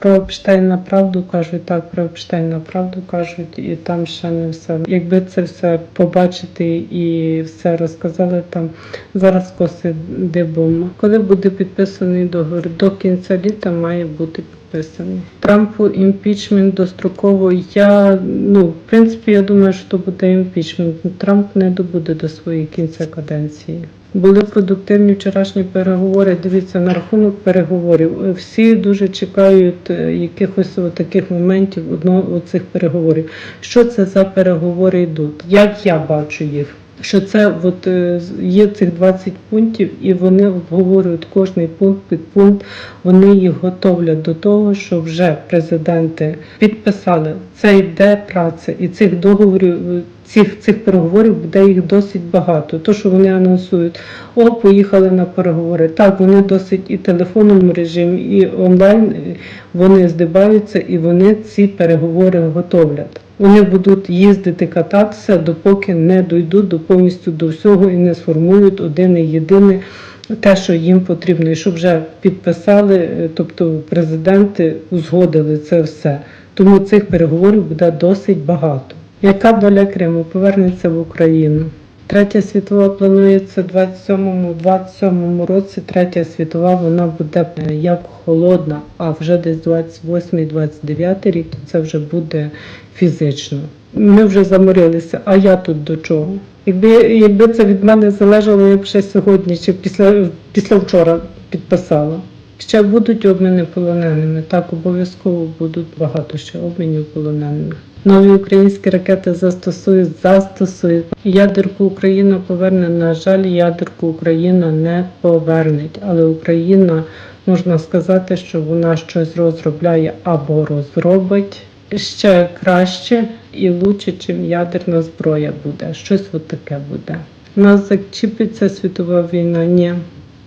Про Епштейн на правду кажуть, так, про Епштейн на правду кажуть, і там ще не все. Якби це все побачити і все розказали, там зараз коси дибом. Коли буде підписаний договір? До кінця літа має бути підписаний. Трампу імпічмент достроково. Я ну в принципі я думаю, що то буде імпічмент. Трамп не добуде до своєї кінця каденції. Були продуктивні вчорашні переговори. Дивіться на рахунок переговорів. Всі дуже чекають е, якихось таких моментів одного цих переговорів. Що це за переговори йдуть? Як я бачу їх? Що це от е, є цих 20 пунктів, і вони обговорюють кожний пункт під пункт. Вони їх готовлять до того, що вже президенти підписали. Це йде праця, і цих договорів, е, цих цих переговорів буде їх досить багато. То, що вони анонсують, о, поїхали на переговори. Так, вони досить і в телефонному режимі, і онлайн е, вони здибаються, і вони ці переговори готовлять. Вони будуть їздити кататися, допоки не дійдуть до повністю до всього і не сформують один і єдине те, що їм потрібно, і щоб вже підписали, е, тобто президенти узгодили це все. Тому цих переговорів буде досить багато. Яка доля Криму повернеться в Україну? Третя світова планується в 27-му 27-му році. Третя світова вона буде е, як холодна, а вже десь 28-29 рік, то це вже буде фізично. Ми вже заморилися, а я тут до чого? Якби, якби це від мене залежало, я б ще сьогодні чи після, після вчора підписала. Ще будуть обміни полоненими. Так, обов'язково будуть багато ще обмінів полоненими. Нові українські ракети застосують, застосують. Ядерку Україна поверне. На жаль, ядерку Україна не повернеть. Але Україна можна сказати, що вона щось розробляє або розробить ще краще і лучше, чим ядерна зброя буде. Щось от таке буде. Нас зачіпиться світова війна? Ні.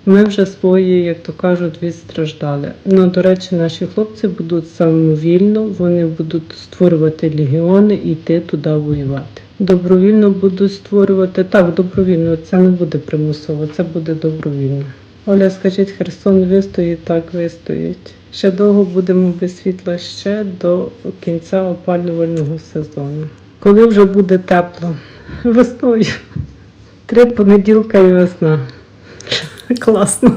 Ми вже свої, як то кажуть, відстраждали. Ну, до речі, наші хлопці будуть самовільно, вони будуть створювати легіони і йти туди воювати. Добровільно будуть створювати так, добровільно, це не буде примусово, це буде добровільно. Оля, скажіть, Херсон вистоїть, так вистоїть. Ще довго будемо без світла ще до кінця опалювального сезону. Коли вже буде тепло? Весною. Три понеділка і весна. Класно.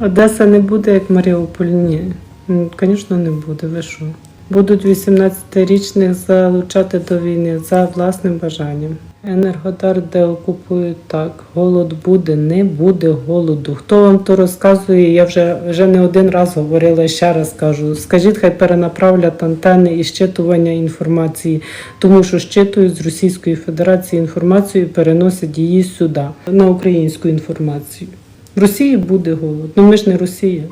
Одеса не буде, як Маріуполь. Ні. Ну, Звісно, не буде. Ви що? Будуть 18-річних залучати до війни за власним бажанням. Енергодар, де окупують так. Голод буде, не буде голоду. Хто вам то розказує? Я вже, вже не один раз говорила, ще раз кажу. Скажіть, хай перенаправлять антени і щитування інформації, тому що щитують з Російської Федерації інформацію і переносять її сюди, на українську інформацію. В Росії буде голод. Ну ми ж не Росія.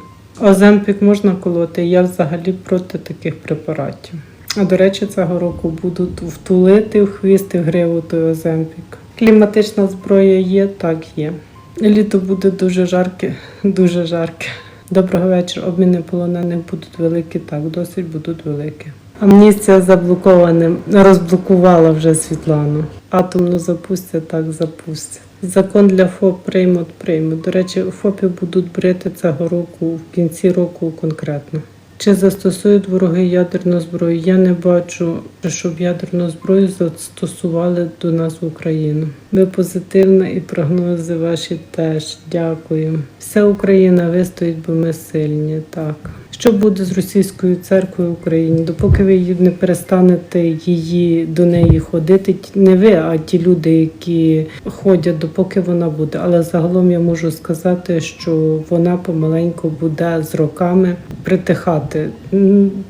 Оземпік можна колоти. Я взагалі проти таких препаратів. А до речі, цього року будуть втулити в хвіст в гриву той Оземпік. Кліматична зброя є, так є. Літо буде дуже жарке, дуже жарке. Доброго вечора. Обміни полонених будуть великі, так, досить будуть великі. Амністія заблокована, розблокувала вже Світлану. Атомну запустять, так запустять. Закон для ФОП приймуть, приймуть. До речі, ФОПи будуть брити цього року, в кінці року конкретно. Чи застосують вороги ядерну зброю? Я не бачу, щоб ядерну зброю застосували до нас в Україну. Ви позитивна і прогнози ваші теж. Дякую. Вся Україна вистоїть, бо ми сильні. Так. Що буде з російською церквою в Україні? Допоки ви не перестанете її до неї ходити, не ви, а ті люди, які ходять, допоки вона буде. Але загалом я можу сказати, що вона помаленьку буде з роками притихати.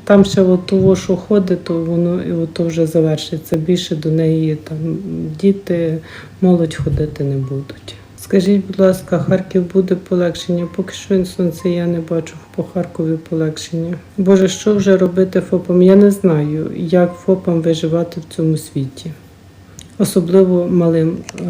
Там ще от того, що ходить, то воно і от то вже завершиться. Більше до неї там діти, молодь ходити не будуть. Скажіть, будь ласка, Харків буде полегшення? Поки що сонце я не бачу по Харкові полегшення. Боже, що вже робити ФОПам? Я не знаю, як ФОПам виживати в цьому світі, особливо малим е,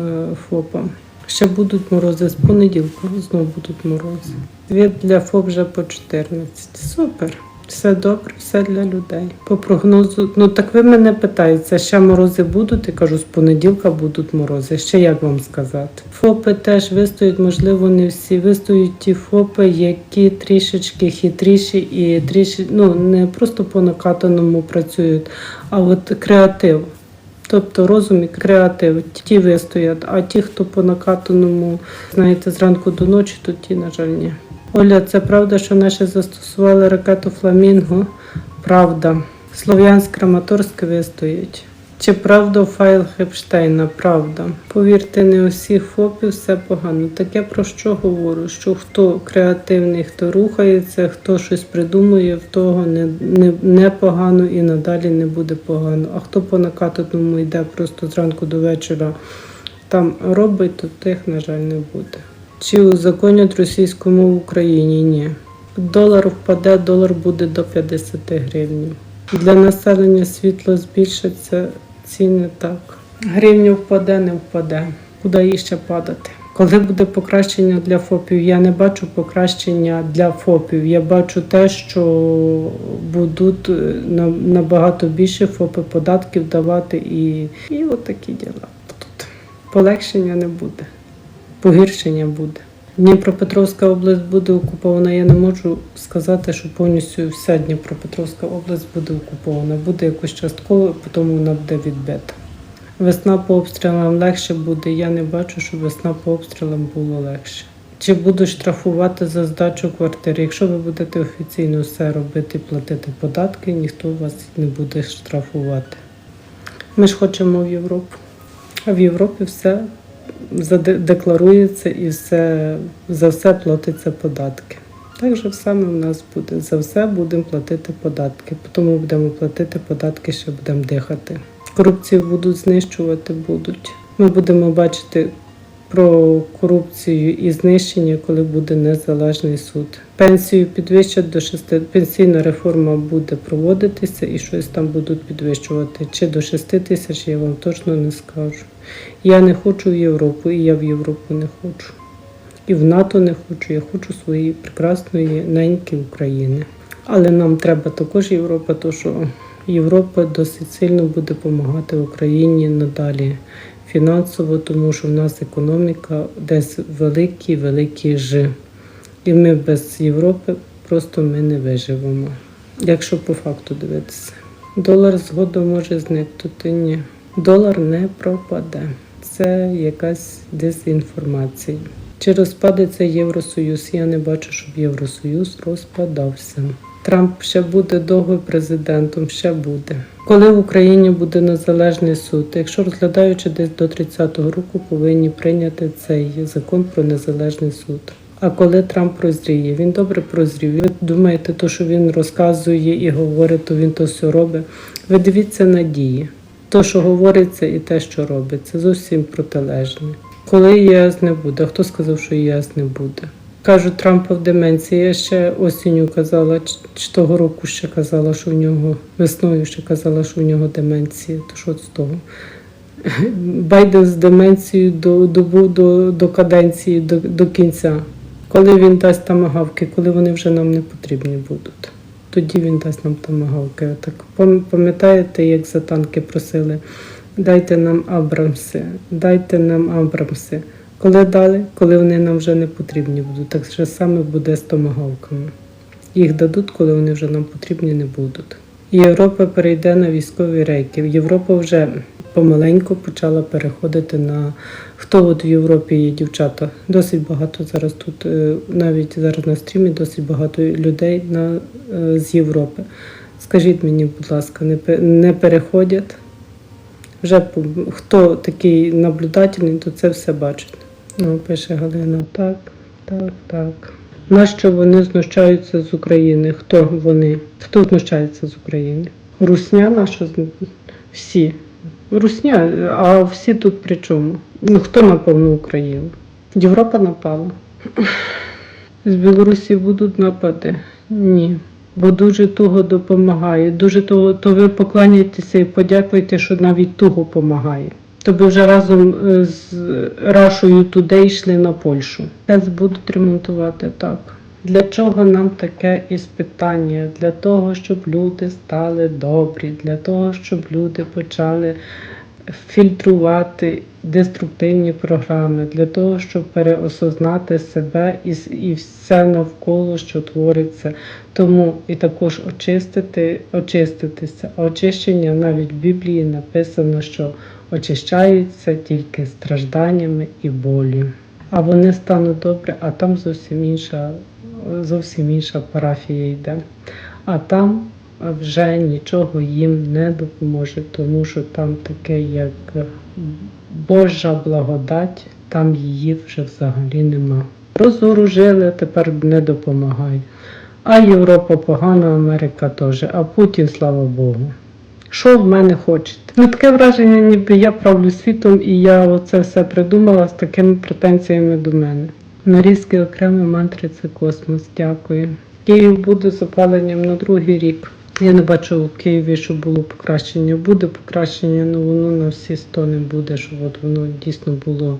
ФОПам. Ще будуть морози з понеділка, знову будуть морози. Світ для ФОП вже по 14. Супер. Все добре, все для людей. По прогнозу, ну так ви мене питаєте, ще морози будуть? Я кажу, з понеділка будуть морози. Ще як вам сказати? ФОПи теж вистоять, можливо, не всі. Вистоять ті ФОПи, які трішечки хитріші і трішки, ну не просто по накатаному працюють, а от креатив. Тобто розум і креатив, ті вистоять, а ті, хто по накатаному, знаєте, зранку до ночі, то ті, на жаль, ні. Оля, це правда, що наші застосували ракету Фламінго? Правда. Слов'янськ Краматорськ вистоять. Чи правда файл Хепштейна? Правда. Повірте, не у всіх ФОПів все погано. Так я про що говорю? Що хто креативний, хто рухається, хто щось придумує, в того не, не, не погано і надалі не буде погано. А хто по накатаному йде просто зранку до вечора там робить, то тих, на жаль, не буде. Чи узаконять російську мову в Україні? Ні. Долар впаде, долар буде до 50 гривень. Для населення світло збільшиться, ціни так. Гривня впаде, не впаде. Куди їй ще падати? Коли буде покращення для ФОПів, я не бачу покращення для ФОПів. Я бачу те, що будуть е, набагато більше ФОПи податків давати і, і от такі діла. Тут полегшення не буде погіршення буде. Дніпропетровська область буде окупована. Я не можу сказати, що повністю вся Дніпропетровська область буде окупована. Буде якось частково, потім вона буде відбита. Весна по обстрілам легше буде. Я не бачу, що весна по обстрілам було легше. Чи будуть штрафувати за здачу квартири? Якщо ви будете офіційно все робити, платити податки, ніхто вас не буде штрафувати. Ми ж хочемо в Європу. А в Європі все декларується і все, за все платиться податки. Так же саме в нас буде. За все будемо платити податки. Тому будемо платити податки, ще будемо дихати. Корупцію будуть знищувати, будуть. Ми будемо бачити про корупцію і знищення, коли буде незалежний суд. Пенсію підвищать до 6, пенсійна реформа буде проводитися і щось там будуть підвищувати. Чи до 6 тисяч я вам точно не скажу. Я не хочу в Європу, і я в Європу не хочу. І в НАТО не хочу, я хочу своєї прекрасної неньки України. Але нам треба також Європа, тому що Європа досить сильно буде допомагати Україні надалі фінансово, тому що в нас економіка десь великі, великі Ж. І ми без Європи просто ми не виживемо. Якщо по факту дивитися. Долар згодом може зникнути. Ні. Долар не пропаде. Це якась дезінформація. Чи розпадеться Євросоюз? Я не бачу, щоб Євросоюз розпадався. Трамп ще буде довго президентом, ще буде. Коли в Україні буде незалежний суд, якщо розглядаючи десь до 30-го року, повинні прийняти цей закон про незалежний суд. А коли Трамп прозріє, він добре прозрів. Ви думаєте, то, що він розказує і говорить, то він то все робить. Ви дивіться на дії. То, що говориться, і те, що робиться, зовсім протилежне. Коли ЄС не буде, хто сказав, що ЄС не буде? Кажуть, Трампа в деменції. Я ще осінню казала, чи- того року ще казала, що в нього весною ще казала, що в нього деменція. То що з того? Байден з деменцією до, до, до, до каденції, до, до кінця. Коли він дасть тамагавки, коли вони вже нам не потрібні будуть. Тоді він дасть нам тамагавки. Так пам'ятаєте, як за танки просили? Дайте нам Абрамси, дайте нам Абрамси. Коли дали, коли вони нам вже не потрібні будуть. Так же саме буде з томагавками. Їх дадуть, коли вони вже нам потрібні не будуть. Європа перейде на військові рейки. Європа вже помаленьку почала переходити на хто от в Європі є дівчата. Досить багато зараз тут, е, навіть зараз на стрімі, досить багато людей на, е, з Європи. Скажіть мені, будь ласка, не, не переходять? Вже хто такий наблюдательний, то це все бачить. Ну, пише Галина, так, так, так. Нащо вони знущаються з України? Хто вони? Хто знущається з України? Русня наша всі. Русня, а всі тут при чому? Ну хто напав на Україну? Європа напала. З Білорусі будуть напади? Ні. Бо дуже туго допомагає. Дуже того, то ви покланяйтеся і подякуйте, що навіть туго допомагає. То ви вже разом е, з Рашою туди йшли на Польщу. ТЕЦ будуть ремонтувати так. Для чого нам таке іспитання? Для того, щоб люди стали добрі, для того, щоб люди почали фільтрувати деструктивні програми, для того, щоб переосознати себе і, і все навколо, що твориться. Тому і також очистити, очиститися. Очищення навіть в Біблії написано, що очищаються тільки стражданнями і болю. А вони стануть добре, а там зовсім інша, зовсім інша парафія йде. А там вже нічого їм не допоможе, тому що там таке, як Божа благодать, там її вже взагалі нема. Розоружили, тепер не допомагає. А Європа погана, Америка теж, а Путін, слава Богу. Що в мене хочете? Ну таке враження, ніби я правлю світом і я оце все придумала з такими претензіями до мене. Нарізки окремі мантри це космос. Дякую. Київ буде з опаленням на другий рік. Я не бачу в Києві, що було покращення. Буде покращення, але воно на всі сто не буде, щоб от воно дійсно було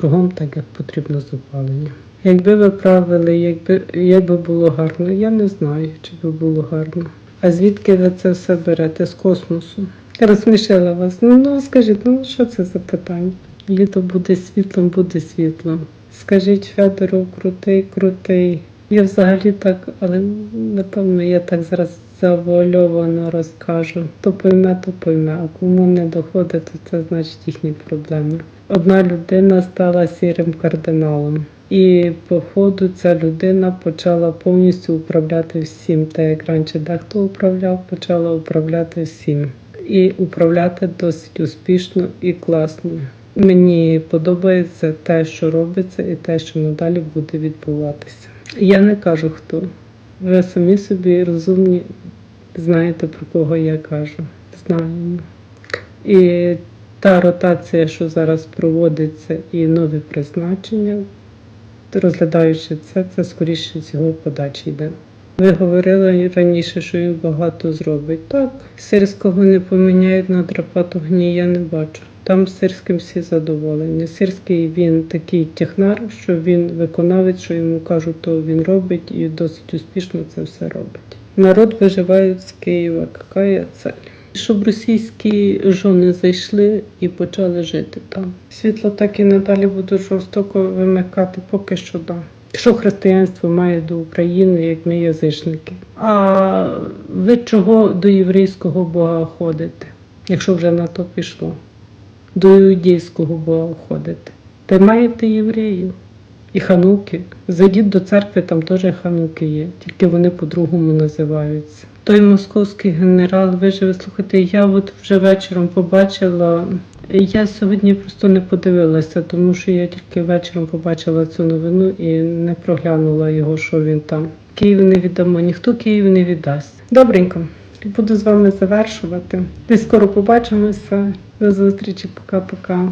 кругом так, як потрібно з опаленням. Якби ви правили, якби, якби було гарно, я не знаю, чи би було гарно. А звідки ви це все берете з космосу? Розсмішила вас. Ну, скажіть, ну що це за питання? Літо буде світлом, буде світлом. Скажіть Федору, крутий, крутий. Я взагалі так, але напевно я так зараз завуальовано розкажу. То пойме, то пойме, а кому не доходить, то це значить їхні проблеми. Одна людина стала сірим кардиналом. І по ходу ця людина почала повністю управляти всім. Та як раніше дехто управляв, почала управляти всім. І управляти досить успішно і класно. Мені подобається те, що робиться, і те, що надалі буде відбуватися. Я не кажу хто. Ви самі собі розумні, знаєте про кого я кажу. Знаємо. І та ротація, що зараз проводиться, і нові призначення, розглядаючи це, це скоріше всього подачі йде. Ви говорили раніше, що він багато зробить. Так, сирського не поміняють на драпату гній, я не бачу. Там сирським всі задоволені. Сирський він такий технар, що він виконавець, що йому кажуть, то він робить і досить успішно це все робить. Народ виживає з Києва. Є цель? Щоб російські жони зайшли і почали жити там. Світло так і надалі буде жорстоко вимикати, поки що да. Що християнство має до України, як ми язичники? А ви чого до єврейського Бога ходите, якщо вже на то пішло? До іудейського Бога ходите? Та маєте євреїв і хануки. Зайдіть до церкви, там теж хануки є, тільки вони по-другому називаються. Той московський генерал виживе. Слухайте, я от вже вечором побачила. Я сьогодні просто не подивилася, тому що я тільки вечором побачила цю новину і не проглянула його, що він там. Київ не віддамо, ніхто Київ не віддасть. Добренько, буду з вами завершувати. Десь скоро побачимося. До зустрічі, пока-пока.